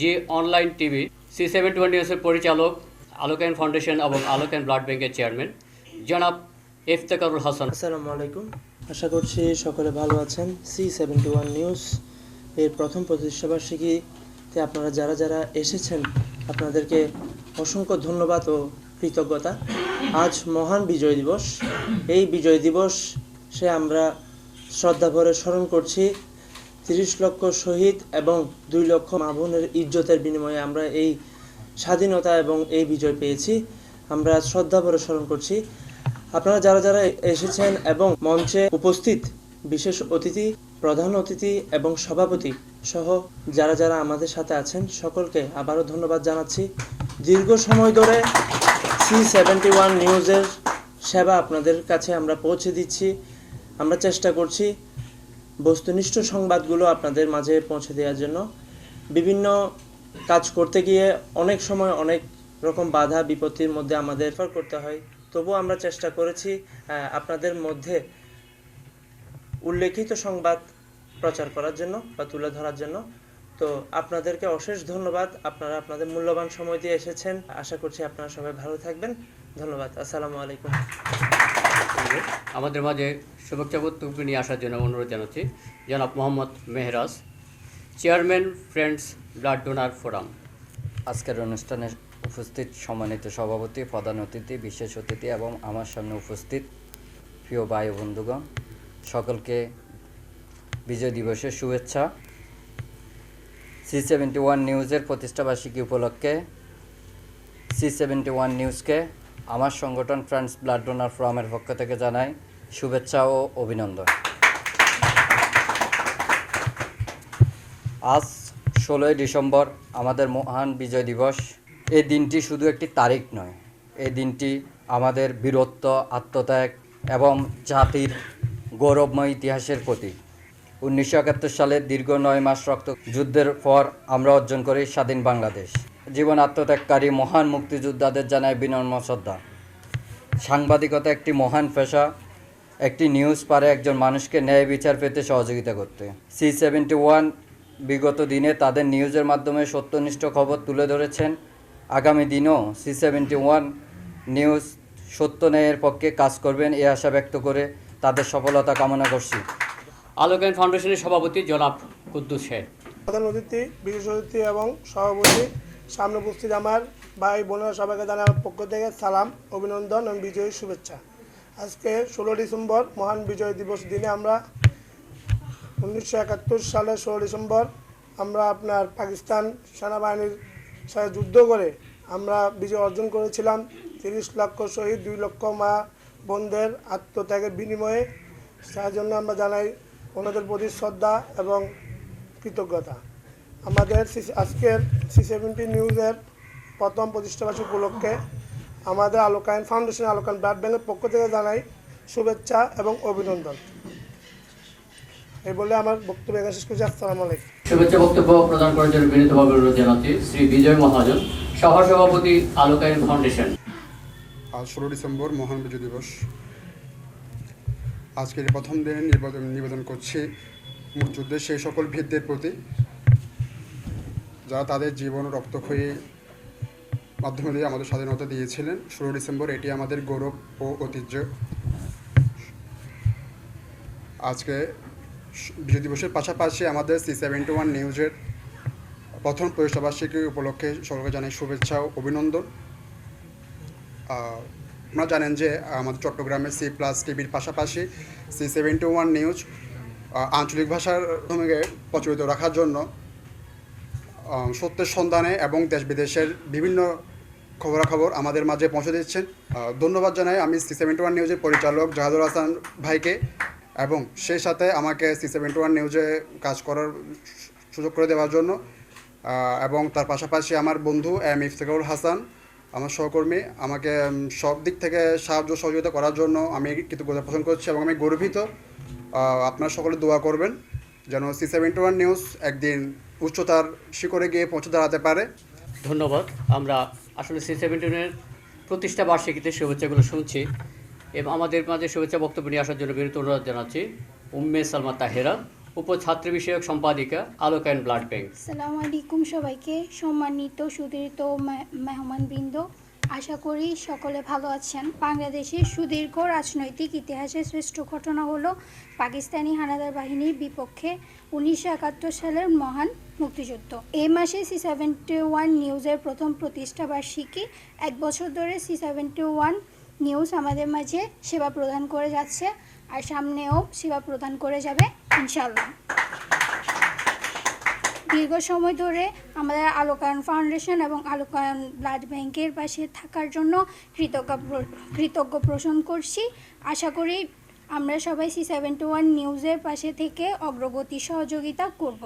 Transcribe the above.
যে online TV C seven twenty নিউজের পরিচালক আলোকায়ন ফাউন্ডেশন এবং আলোকায়ন ব্লাড ব্যাংকের চেয়ারম্যান জনাব ইফতেকারুল হাসান। আসসালামু আলাইকুম। আশা করছি সকলে ভালো আছেন। সি সেভেন্টি ওয়ান নিউজ এর প্রথম প্রতিষ্ঠাবার্ষিকীতে আপনারা যারা যারা এসেছেন, আপনাদেরকে অসংখ্য ধন্যবাদ ও কৃতজ্ঞতা। আজ মহান বিজয় দিবস। এই বিজয় দিবস সে আমরা শ্রদ্ধাভরে স্মরণ করছি। তিরিশ লক্ষ শহীদ এবং দুই লক্ষ মামুনের ইজ্জতের বিনিময়ে আমরা এই স্বাধীনতা এবং এই বিজয় পেয়েছি। আমরা শ্রদ্ধাভরে স্মরণ করছি। আপনারা যারা যারা এসেছেন এবং মঞ্চে উপস্থিত, বিশেষ অতিথি, প্রধান অতিথি এবং সভাপতি সহ যারা যারা আমাদের সাথে আছেন, সকলকে আবারও ধন্যবাদ জানাচ্ছি। দীর্ঘ সময় ধরে সি সেভেন্টি ওয়ান নিউজের সেবা আপনাদের কাছে আমরা পৌঁছে দিচ্ছি। আমরা চেষ্টা করছি বস্তুনিষ্ঠ সংবাদগুলো আপনাদের মাঝে পৌঁছে দেওয়ার জন্য। বিভিন্ন কাজ করতে গিয়ে অনেক সময় অনেক রকম বাধা, বিপত্তির মধ্যে আমাদের করতে হয়। তবুও আমরা চেষ্টা করেছি আপনাদের মধ্যে উল্লেখিত সংবাদ প্রচার করার জন্য বা তুলে ধরার জন্য। তো আপনাদেরকে অশেষ ধন্যবাদ। আপনারা আপনাদের মূল্যবান সময় দিয়ে এসেছেন। আশা করছি আপনারা সবাই ভালো থাকবেন। ধন্যবাদ। আসসালামু আলাইকুম। আমাদের মাঝে শুভেচ্ছা বক্তব্য নিয়ে আসার জন্য অনুরোধ জানাচ্ছি। জনাব Mohammad Mehraj, chairman friends blood donor forum. আজকের অনুষ্ঠানে উপস্থিত সম্মানিত সভাপতি, প্রধান অতিথি, বিশেষ অতিথি এবং আমার সামনে উপস্থিত প্রিয় ভাই বন্ধুগণ, সকলকে বিজয় দিবসের শুভেচ্ছা। সি সেভেন্টি ওয়ান নিউজের প্রতিষ্ঠাবার্ষিকী উপলক্ষে, সি সেভেন্টি ওয়ান নিউজকে আমার সংগঠন ফ্রেন্ডস ব্লাড ডোনার ফোরামের পক্ষ থেকে জানাই শুভেচ্ছা ও অভিনন্দন। আজ ষোলোই ডিসেম্বর, আমাদের মহান বিজয় দিবস। এই দিনটি শুধু একটি তারিখ নয়, এই দিনটি আমাদের বীরত্ব, আত্মত্যাগ এবং জাতির গৌরবময় ইতিহাসের প্রতীক। উনিশশো একাত্তর সালের দীর্ঘ নয় মাস রক্ত যুদ্ধের পর আমরা অর্জন করি স্বাধীন বাংলাদেশ। জীবন আত্মত্যাগকারী মহান মুক্তিযোদ্ধাদের জানায় বিনম্র শ্রদ্ধা সাংবাদিকতা একটি মহান পেশা একটি নিউজ পারে একজন মানুষকে ন্যায় বিচার পেতে সহযোগিতা করতে। সি সেভেন্টি ওয়ান বিগত দিনে তাদের নিউজের মাধ্যমে সত্যনিষ্ঠ খবর তুলে ধরেছেন। আগামী দিনেও সি সেভেন্টি ওয়ান নিউজ সত্য ন্যায়ের পক্ষে কাজ করবেন এ আশা ব্যক্ত করে তাদের সফলতা কামনা করছি। আলোকায়ন ফাউন্ডেশনের সভাপতি জনাব কুদ্দুস শেখ প্রধান অতিথি বিশেষ অতিথি এবং সভাপতি সামনে উপস্থিত আমার ভাই বোনেরা সবাইকে জানাই আমার পক্ষ থেকে সালাম, অভিনন্দন এবং বিজয়ী শুভেচ্ছা। আজকে ষোলো ডিসেম্বর, মহান বিজয় দিবস দিনে আমরা উনিশশো একাত্তর সালের ষোলো ডিসেম্বর আমরা আপনার পাকিস্তান সেনাবাহিনীর সাথে যুদ্ধ করে আমরা বিজয় অর্জন করেছিলাম। তিরিশ লক্ষ শহীদ, দুই লক্ষ মা বোনদের আত্মত্যাগের বিনিময়ে। তার জন্য আমরা জানাই ওনাদের প্রতি শ্রদ্ধা এবং কৃতজ্ঞতা। আমাদের আজকের সি সেভেন্টি নিউজের প্রথম প্রতিষ্ঠাবার্ষিকী উপলক্ষে আমাদের আলোকায়ন ফাউন্ডেশন আলোকায়ন ব্লাড ব্যাংকের পক্ষ থেকে জানাই শুভেচ্ছা এবং অভিনন্দন। এই বলে আমার বক্তব্য এখানে শেষ করছি। আসসালামু আলাইকুম। শুভেচ্ছা বক্তব্য প্রদান করার জন্য বিনীতভাবে অনুরোধ জানাচ্ছি শ্রী বিজয় মহাজন সহসভাপতি আলোকায়ন ফাউন্ডেশন। আজ ষোলো ডিসেম্বর মহান বিজয় দিবস। আজকের প্রথম দিনে নিবেদন নিবেদন করছি। মুক্তিযুদ্ধের সেই সকল বীরদের প্রতি যারা তাদের জীবন রক্তক্ষয়ী মাধ্যমে দিয়ে আমাদের স্বাধীনতা দিয়েছিলেন, ষোলো ডিসেম্বর এটি আমাদের গৌরব ও ঐতিহ্য। আজকে বিজয় দিবসের পাশাপাশি আমাদের সি সেভেন্টি ওয়ান নিউজের প্রথম প্রতিষ্ঠাবার্ষিকী উপলক্ষে সকলকে জানাই শুভেচ্ছা ও অভিনন্দন। আপনারা জানেন যে আমাদের চট্টগ্রামে সি প্লাস টিভির পাশাপাশি সি সেভেন্টি ওয়ান নিউজ আঞ্চলিক ভাষার মাধ্যমে প্রচলিত রাখার জন্য সত্যের সন্ধানে এবং দেশ বিদেশের বিভিন্ন খবরাখবর আমাদের মাঝে পৌঁছে দিচ্ছেন। ধন্যবাদ জানাই আমি সি সেভেন্টি ওয়ান নিউজের পরিচালক জাহাদুল হাসান ভাইকে এবং সেই সাথে আমাকে সি সেভেন্টি ওয়ান নিউজে কাজ করার সুযোগ করে দেওয়ার জন্য এবং তার পাশাপাশি আমার বন্ধু এম ইফতেকারুল হাসান, আমার সহকর্মী, আমাকে সব দিক থেকে সাহায্য সহযোগিতা করার জন্য আমি কৃতজ্ঞতা পোষণ করছি এবং আমি গর্বিত। আপনারা সকলে দোয়া করবেন। যেন সি সেভেন্টি ওয়ান নিউজ একদিন উচ্চতার শিখরে গিয়ে পৌঁছে দাঁড়াতে পারে। ধন্যবাদ। আমরা আসলে সি সেভেন্টিনের প্রতিষ্ঠা বার্ষিকীতে শুভেচ্ছাগুলো শুনছি এবং আমাদের মাঝে শুভেচ্ছা বক্তব্য নিয়ে আসার জন্য বিনীত অনুরোধ জানাচ্ছি উম্মে সালমা তাহেরা উপছাত্রী বিষয়ক সম্পাদিকা আলোক অ্যান্ড ব্লাড ব্যাংক সালাম আলাইকুম সবাইকে। সম্মানিত সুদীর্ঘ মেহমানবৃন্দ আশা করি সকলে ভালো আছেন। বাংলাদেশের সুদীর্ঘ রাজনৈতিক ইতিহাসের শ্রেষ্ঠ ঘটনা হলো পাকিস্তানি হানাদার বাহিনীর বিপক্ষে উনিশশো একাত্তর সালের মহান মুক্তিযুদ্ধ। এই মাসে সি সেভেন্টি ওয়ান নিউজের প্রথম প্রতিষ্ঠা বার্ষিকী এক বছর ধরে সি সেভেন্টি ওয়ান নিউজ আমাদের মাঝে সেবা প্রদান করে যাচ্ছে আর সামনেও সেবা প্রদান করে যাবে ইনশাল্লাহ দীর্ঘ সময় ধরে আমাদের আলোকায়ন ফাউন্ডেশন এবং আলোকায়ন ব্লাড ব্যাংকের পাশে থাকার জন্য কৃতজ্ঞ কৃতজ্ঞ পোষণ করছি। আশা করি আমরা সবাই সি সেভেন্টি ওয়ান নিউজের পাশে থেকে অগ্রগতি সহযোগিতা করব।